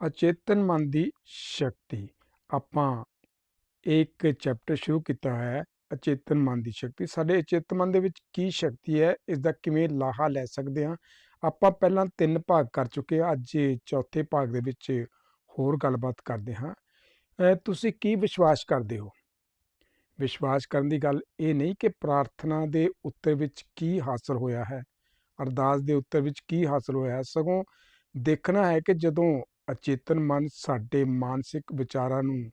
ਅਚੇਤਨ ਮਨ ਦੀ ਸ਼ਕਤੀ। ਆਪਾਂ ਇੱਕ ਚੈਪਟਰ ਸ਼ੁਰੂ ਕੀਤਾ ਹੈ, ਅਚੇਤਨ ਮਨ ਦੀ ਸ਼ਕਤੀ। ਸਾਡੇ ਅਚੇਤਨ ਮਨ ਦੇ ਵਿੱਚ ਕੀ ਸ਼ਕਤੀ ਹੈ ਇਸ ਦਾ ਕਿਵੇਂ ਲਾਹਾ ਲੈ ਸਕਦੇ ਹਾਂ? ਆਪਾਂ ਪਹਿਲਾਂ ਤਿੰਨ ਭਾਗ ਕਰ ਚੁੱਕੇ ਹਾਂ। ਅੱਜ ਚੌਥੇ ਭਾਗ ਦੇ ਵਿੱਚ ਹੋਰ ਗੱਲਬਾਤ ਕਰਦੇ ਹਾਂ। ਤੁਸੀਂ ਕੀ ਵਿਸ਼ਵਾਸ ਕਰਦੇ ਹੋ? ਵਿਸ਼ਵਾਸ ਕਰਨ ਦੀ ਗੱਲ ਇਹ ਨਹੀਂ ਕਿ ਪ੍ਰਾਰਥਨਾ ਦੇ ਉੱਤਰ ਵਿੱਚ ਕੀ ਹਾਸਲ ਹੋਇਆ ਹੈ। ਅਰਦਾਸ ਦੇ ਉੱਤਰ ਵਿੱਚ ਕੀ ਹਾਸਲ ਹੋਇਆ ਹੈ। ਸਗੋਂ ਦੇਖਣਾ ਹੈ ਕਿ ਜਦੋਂ ਅਚੇਤਨ ਮਨ ਸਾਡੇ ਮਾਨਸਿਕ ਵਿਚਾਰਾਂ ਨੂੰ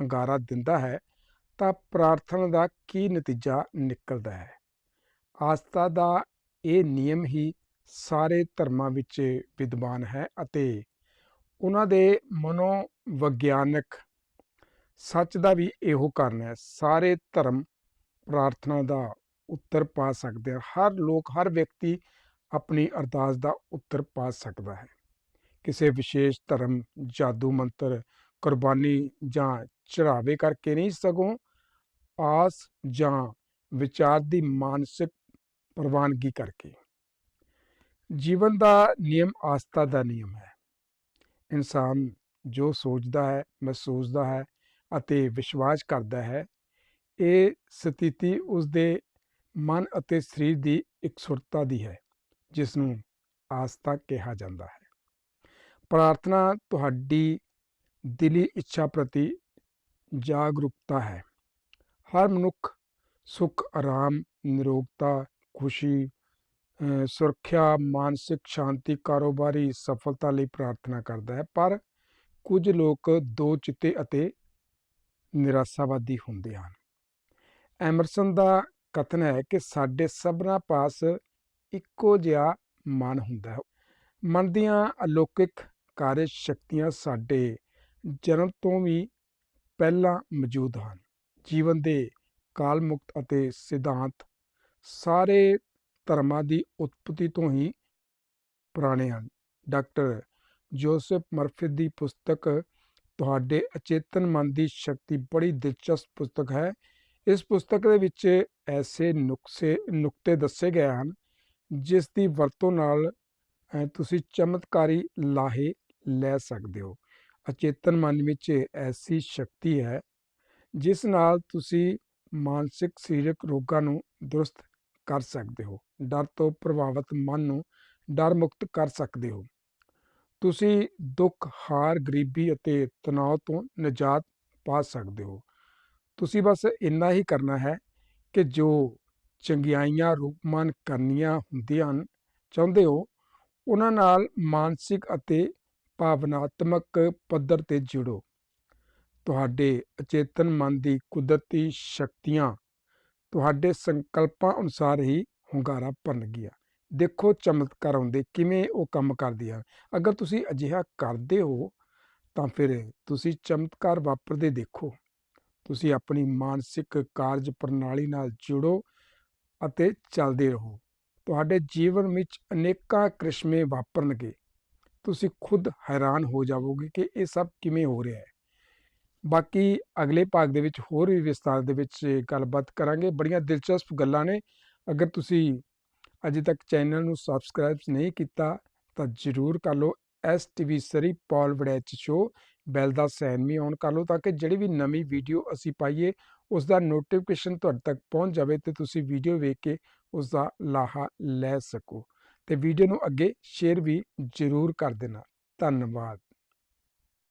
ਹੰਗਾਰਾ ਦਿੰਦਾ ਹੈ, ਤਾਂ ਪ੍ਰਾਰਥਨਾ ਦਾ ਕੀ ਨਤੀਜਾ ਨਿਕਲਦਾ ਹੈ? ਆਸਥਾ ਦਾ ਇਹ ਨਿਯਮ ਹੀ ਸਾਰੇ ਧਰਮਾਂ ਵਿੱਚ ਵਿਦਵਾਨ ਹੈ ਅਤੇ ਉਹਨਾਂ ਦੇ ਮਨੋਵਿਗਿਆਨਕ ਸੱਚ ਦਾ ਵੀ ਇਹੋ ਕਾਰਨ ਹੈ। ਸਾਰੇ ਧਰਮ ਪ੍ਰਾਰਥਨਾ ਦਾ ਉੱਤਰ ਪਾ ਸਕਦੇ ਹਨ। ਹਰ ਲੋਕ, ਹਰ ਵਿਅਕਤੀ ਆਪਣੀ ਅਰਦਾਸ ਦਾ ਉੱਤਰ ਪਾ ਸਕਦਾ ਹੈ। ਕਿਸੇ ਵਿਸ਼ੇਸ਼ ਧਰਮ, ਜਾਦੂ ਮੰਤਰ, ਕੁਰਬਾਨੀ ਜਾਂ ਚੜਾਵੇ ਕਰਕੇ ਨਹੀਂ ਸਗੋਂ ਆਸ ਜਾਂ ਵਿਚਾਰ ਦੀ ਮਾਨਸਿਕ ਪ੍ਰਵਾਨਗੀ ਕਰਕੇ। ਜੀਵਨ ਦਾ ਨਿਯਮ ਆਸਥਾ ਦਾ ਨਿਯਮ ਹੈ। ਇਨਸਾਨ ਜੋ ਸੋਚਦਾ ਹੈ, ਮਹਿਸੂਸਦਾ ਹੈ ਅਤੇ ਵਿਸ਼ਵਾਸ ਕਰਦਾ ਹੈ, ਇਹ ਸਥਿਤੀ ਉਸ ਦੇ ਮਨ ਅਤੇ ਸਰੀਰ ਦੀ ਇਕਸੁਰਤਾ ਦੀ ਹੈ ਜਿਸ ਨੂੰ ਆਸਥਾ ਕਿਹਾ ਜਾਂਦਾ ਹੈ। ਪ੍ਰਾਰਥਨਾ ਤੁਹਾਡੀ ਦਿਲੀ ਇੱਛਾ ਪ੍ਰਤੀ ਜਾਗਰੂਕਤਾ ਹੈ। ਹਰ ਮਨੁੱਖ ਸੁੱਖ, ਆਰਾਮ, ਨਿਰੋਗਤਾ, ਖੁਸ਼ੀ ਸੁਰੱਖਿਆ, ਮਾਨਸਿਕ ਸ਼ਾਂਤੀ, ਕਾਰੋਬਾਰੀ ਸਫਲਤਾ ਲਈ ਪ੍ਰਾਰਥਨਾ ਕਰਦਾ ਹੈ। ਪਰ ਕੁਝ ਲੋਕ ਦੋ ਚਿੱਤੇ ਅਤੇ ਨਿਰਾਸ਼ਾਵਾਦੀ ਹੁੰਦੇ ਹਨ। ਐਮਰਸਨ ਦਾ ਕਥਨ ਹੈ ਕਿ ਸਾਡੇ ਸਭਨਾ ਪਾਸ ਇੱਕੋ ਜਿਹਾ ਮਨ ਹੁੰਦਾ ਹੈ। ਮਨ ਦੀਆਂ ਅਲੌਕਿਕ ਕਾਰਜ ਸ਼ਕਤੀਆਂ ਸਾਡੇ ਜਨਮ ਤੋਂ ਵੀ ਪਹਿਲਾਂ ਮੌਜੂਦ ਹਨ। ਜੀਵਨ ਦੇ ਕਾਲ ਮੁਕਤ ਅਤੇ ਸਿਧਾਂਤ ਸਾਰੇ ਧਰਮਾਂ ਦੀ ਉਤਪਤੀ ਤੋਂ ਹੀ ਪੁਰਾਣੇ ਹਨ। ਡਾਕਟਰ ਜੋਸਫ ਮਰਫਿਟ ਦੀ ਪੁਸਤਕ ਤੁਹਾਡੇ ਅਚੇਤਨ ਮਨ ਦੀ ਸ਼ਕਤੀ ਬੜੀ ਦਿਲਚਸਪ ਪੁਸਤਕ ਹੈ। ਇਸ ਪੁਸਤਕ ਦੇ ਵਿੱਚ ਐਸੇ ਨੁਕਸੇ, ਨੁਕਤੇ ਦੱਸੇ ਗਏ ਹਨ, ਜਿਸ ਦੀ ਵਰਤੋਂ ਨਾਲ ਤੁਸੀਂ ਚਮਤਕਾਰੀ ਲਾਹੇ ਲੈ ਸਕਦੇ ਹੋ। ਅਚੇਤਨ ਮਨ ਵਿੱਚ ਐਸੀ ਸ਼ਕਤੀ ਹੈ ਜਿਸ ਨਾਲ ਤੁਸੀਂ ਮਾਨਸਿਕ ਸਰੀਰਕ ਰੋਗਾਂ ਨੂੰ ਦਰੁਸਤ ਕਰ ਸਕਦੇ ਹੋ। ਡਰ ਤੋਂ ਪ੍ਰਭਾਵਿਤ ਮਨ ਨੂੰ ਡਰ ਮੁਕਤ ਕਰ ਸਕਦੇ ਹੋ। ਤੁਸੀਂ ਦੁੱਖ ਹਾਰ ਗਰੀਬੀ ਅਤੇ ਤਣਾਅ ਤੋਂ ਨਿਜਾਤ ਪਾ ਸਕਦੇ ਹੋ। ਤੁਸੀਂ ਬਸ ਇੰਨਾ ਹੀ ਕਰਨਾ ਹੈ ਕਿ ਜੋ ਚੰਗਿਆਈਆਂ ਰੂਪਮਾਨ ਕਰਨੀਆਂ ਹੁੰਦੀਆਂ ਹਨ ਚਾਹੁੰਦੇ ਹੋ ਉਹਨਾਂ ਨਾਲ ਮਾਨਸਿਕ ਅਤੇ ਭਾਵਨਾਤਮਕ ਪੱਧਰ ਤੇ ਜੁੜੋ। ਤੁਹਾਡੇ ਅਚੇਤਨ ਮਨ ਦੀ ਕੁਦਰਤੀ ਸ਼ਕਤੀਆਂ ਤੁਹਾਡੇ ਸੰਕਲਪਾਂ ਅਨੁਸਾਰ ਹੀ ਹੁੰਗਾਰਾ ਭਰਨਗੀਆਂ ਦੇਖੋ ਚਮਤਕਾਰ ਆਉਂਦੇ ਕਿਵੇਂ ਉਹ ਕੰਮ ਕਰਦੀਆਂ ਅਗਰ ਤੁਸੀਂ ਅਜਿਹਾ ਕਰਦੇ ਹੋ ਤਾਂ ਫਿਰ ਤੁਸੀਂ ਚਮਤਕਾਰ ਵਾਪਰਦੇ ਦੇਖੋ। ਤੁਸੀਂ ਆਪਣੀ ਮਾਨਸਿਕ ਕਾਰਜ ਪ੍ਰਣਾਲੀ ਨਾਲ ਜੁੜੋ ਅਤੇ ਚੱਲਦੇ ਰਹੋ। ਤੁਹਾਡੇ ਜੀਵਨ ਵਿੱਚ ਅਨੇਕਾਂ ਕ੍ਰਿਸ਼ਮੇ ਵਾਪਰਨਗੇ। ਤੁਸੀਂ ਖੁਦ ਹੈਰਾਨ ਹੋ ਜਾਵੋਗੇ ਕਿ ਇਹ ਸਭ ਕਿਵੇਂ ਹੋ ਰਿਹਾ ਹੈ। ਬਾਕੀ ਅਗਲੇ ਭਾਗ ਦੇ ਵਿੱਚ ਹੋਰ ਵੀ ਵਿਸਤਾਰ ਦੇ ਵਿੱਚ ਗੱਲਬਾਤ ਕਰਾਂਗੇ। ਬੜੀਆਂ ਦਿਲਚਸਪ ਗੱਲਾਂ ਨੇ। ਅਗਰ ਤੁਸੀਂ ਅਜੇ ਤੱਕ ਚੈਨਲ ਨੂੰ ਸਬਸਕ੍ਰਾਈਬ ਨਹੀਂ ਕੀਤਾ, ਤਾਂ ਜਰੂਰ ਕਰ ਲਓ। S TV Surrey Paul Varaich show bell ਦਾ ਸਾਈਨ ਵੀ ਔਨ ਕਰ ਲਓ ਤਾਂ ਕਿ ਜਿਹੜੀ ਵੀ ਨਵੀਂ ਵੀਡੀਓ ਅਸੀਂ ਪਾਈਏ, ਉਸ ਦਾ ਨੋਟੀਫਿਕੇਸ਼ਨ ਤੁਹਾਡੇ ਤੱਕ ਪਹੁੰਚ ਜਾਵੇ ਤੇ ਤੁਸੀਂ ਵੀਡੀਓ ਵੇਖ ਕੇ ਉਸ ਦਾ ਲਾਹਾ ਲੈ ਸਕੋ। ਤੇ ਵੀਡੀਓ ਨੂੰ ਅੱਗੇ ਸ਼ੇਅਰ ਵੀ ਜਰੂਰ ਕਰ ਦੇਣਾ। ਧੰਨਵਾਦ।